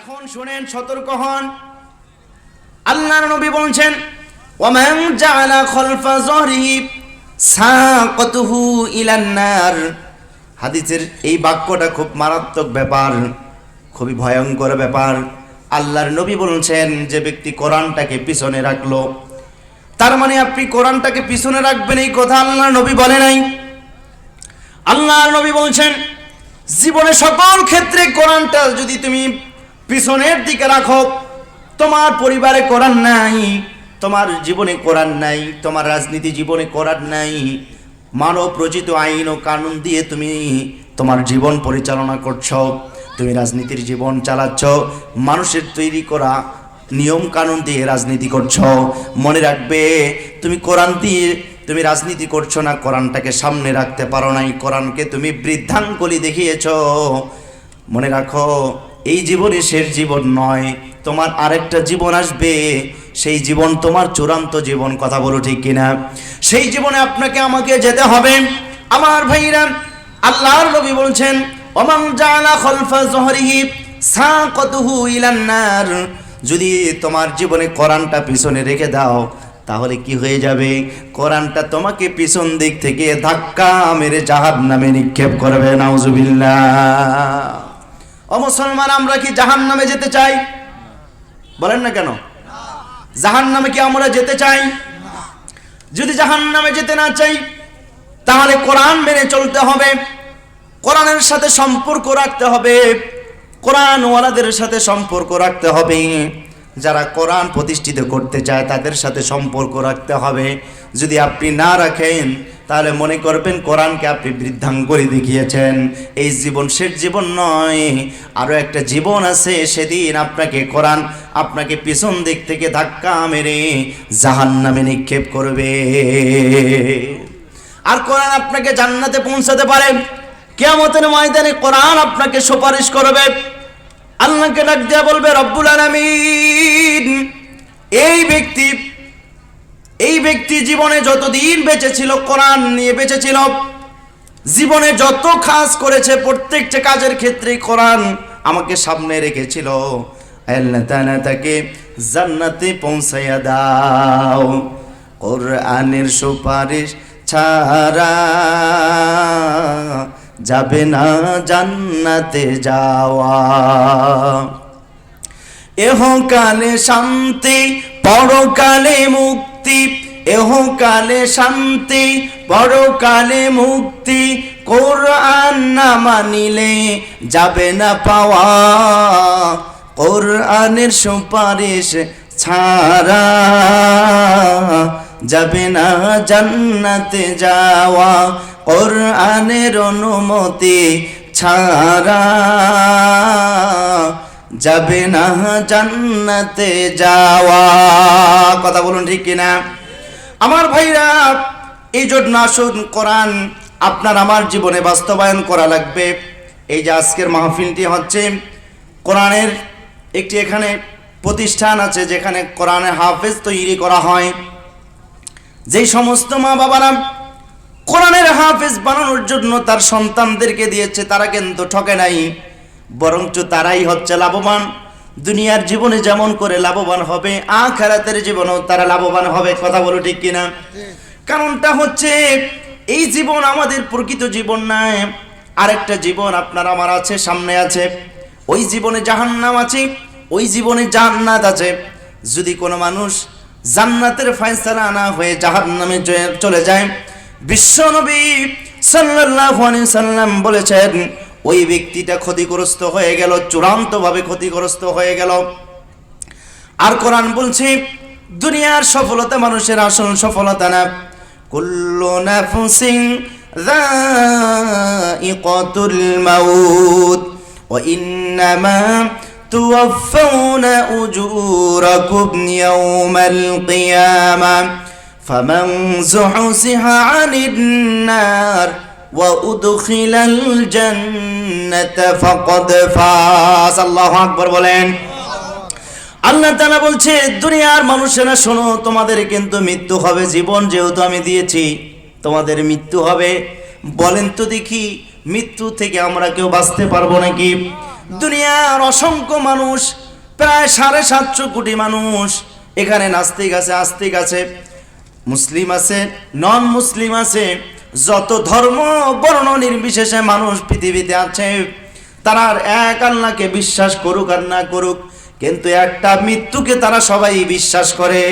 এখন শুনেন, সতর্ক হন। আল্লাহর নবী বলছেন ওমান জাআলা খলফা যহরিহি সাকাতুহু ইলান নার। হাদিসের এই বাক্যটা খুব মারাত্মক ব্যাপার, খুবই ভয়ঙ্কর ব্যাপার। আল্লাহর নবী বলছেন যে ব্যক্তি কোরআনটাকে পিছনে রাখল। তার মানে আপনি কোরআনটাকে পিছনে রাখবেন এই কথা আল্লাহর নবী বলে নাই। আল্লাহর নবী বলছেন, জীবনে সকল ক্ষেত্রে কোরআনটা যদি তুমি পিছনের দিকে রাখো। তোমার পরিবারে কোরআন নাই, তোমার জীবনে কোরআন নাই, তোমার রাজনীতি জীবনে কোরআন নাই। মানব রচিত আইন ও কানুন দিয়ে তুমি তোমার জীবন পরিচালনা করছ, তুমি রাজনীতির জীবন চালাচ্ছ, মানুষের তৈরি করা নিয়ম কানুন দিয়ে রাজনীতি করছ। মনে রাখবে, তুমি কোরআন দিয়ে তুমি রাজনীতি করছ না, কোরআনটাকে সামনে রাখতে পারো নাই, কোরআনকে তুমি বৃদ্ধাঙ্কলি দেখিয়েছ। মনে রাখো এই জীবনে শেষ জীবন নয়, তোমার আরেকটা জীবন আসবে। সেই জীবন তোমার চূড়ান্ত জীবন, কথা বলো ঠিক কিনা? সেই জীবনে আপনাকে আমাকে যেতে হবে। আমার ভাইরা, আল্লাহর নবী বলছেন, ওমান জালা খলফা জহরিহি সাকাতুহু ইলান নার। যদি তোমার জীবনে কোরআনটা পিছনে রেখে দাও, তাহলে কি হয়ে যাবে? কোরআনটা তোমাকে পিছন দিক থেকে ধাক্কা মেরে জাহাব নামে নিক্ষেপ করবে, নাউজুবিল্লাহ। ও মুসলমান, আমরা কি জাহান নামে যেতে চাই? বলেন না কেন? জাহান নামে কি আমরা যেতে চাই? যদি জাহান নামে যেতে না চাই, তাহলে কোরআন মেনে চলতে হবে, কোরআনের সাথে সম্পর্ক রাখতে হবে কোরআন ওয়ালাদের সাথে সম্পর্ক রাখতে হবে। যারা কোরআন প্রতিষ্ঠিত করতে চায়, তাদের সাথে সম্পর্ক রাখতে হবে। যদি আপনি না রাখেন তাহলে মনে করবেন কোরআনকে আপনি বৃদ্ধাঙ্গলি দেখিয়েছেন। এই জীবন শেষ জীবন নয় আরও একটা জীবন আছে, সেদিন আপনাকে কোরআন আপনাকে পিছন দিক থেকে ধাক্কা মেরে জাহান নামে নিক্ষেপ করবে। আর কোরআন আপনাকে জান্নাতে পৌঁছাতে পারে। কেয়ামতের ময়দানে কোরআন আপনাকে সুপারিশ করবে। আল্লাহকে ডাক দেয়া বলবে, রব্বুল আলামিন, এই ব্যক্তি এই ব্যক্তি জীবনে যতদিন বেঁচে ছিল কোরআন নিয়ে বেঁচে ছিল জীবনে যত কাজ করেছে, প্রত্যেকটা কাজের ক্ষেত্রে কোরআন আমাকে সামনে রেখেছিল। আল্লাহ তাআলা তাকে জান্নাতে পৌঁছাইয়া দাও। কোরআনের সুপারিশ ছাড়া যাবে না জান্নাতে যাওয়া। এহকালে শান্তি, পরকালে মুক্তি এহকালে শান্তি পরকালে মুক্তি। কোরআন না মানিলে যাবে না পাওয়া। কোরআনের সুপারিশ ছাড়া যাবে না জান্নাতে যাওয়া। কোরআনের অনুমতি ছাড়া যাবে না জান্নাতে যাওয়া কথা বলুন ঠিক কিনা? আমার ভাইরা, এই জন্য আসুন কোরআন আপনার আমার জীবনে বাস্তবায়ন করা লাগবে। এই যে আজকের মাহফিলটি হচ্ছে, কোরআনের একটি এখানে প্রতিষ্ঠান আছে যেখানে কোরআনের হাফেজ তৈরি করা হয়। যেই সমস্ত মা বাবারা কোরআনের হাফেজ বানানোর জন্য তার সন্তানদেরকে দিয়েছে, তারা কিন্তু ঠকে নাই। বরঞ্চ তারাই হচ্ছে লাভবান। দুনিয়ার জীবনে যেমন করে লাভবান হবে, আখারাতের জীবনেও তারা লাভবান হবে, কথা বলো ঠিক কিনা? কারণটা হচ্ছে, এই জীবন আমাদের প্রকৃত জীবন নয়, আরেকটা জীবন আপনার আমার আছে, সামনে আছে। ওই জীবনে জাহান্নাম আছে, ওই জীবনে জান্নাত আছে। যদি কোনো মানুষ জান্নাতের ফয়সালা না হয়ে জাহান্নামে চলে যায়, বিশ্বনবী সাল্লাল্লাহু আলাইহি সাল্লাম বলেছেন ওই ব্যক্তিটা ক্ষতিগ্রস্ত হয়ে গেল, চূড়ান্তভাবে ক্ষতিগ্রস্ত হয়ে গেল। আর কোরআন বলছে, দুনিয়ার সফলতা মানুষের আসল সফলতা না। কুল্লু নাফসিং যাইকাতুল মাউত, ওয়া ইন্নামা তুওয়াফাউনা উজুরাকুম ইয়াউমাল কিয়ামা, ফামান যুহসিহা আনিন নার। وأدخل الجنة فقد فاز الله أكبر বলেন আল্লাহ তাআলা বলছে দুনিয়ার মানুষেরা শোনো তোমাদের কিন্তু মৃত্যু হবে জীবন যেহেতু আমি দিয়েছি তোমাদের মৃত্যু হবে বলেন তো দেখি মৃত্যু থেকে আমরা কেউ বাঁচতে পারবো নাকি দুনিয়ার অসংখ্য মানুষ প্রায় সাড়ে সাতশো কোটি মানুষ এখানে নাস্তিক আছে আস্তিক আছে মুসলিম আছে নন মুসলিম আছে যত ধর্ম বর্ণ নির্বিশেষে মানুষ পৃথিবীতে আছে তারা এক আল্লাহকে বিশ্বাস করুক আর না করুক, কিন্তু একটা মৃত্যুকে তারা সবাই বিশ্বাস করে।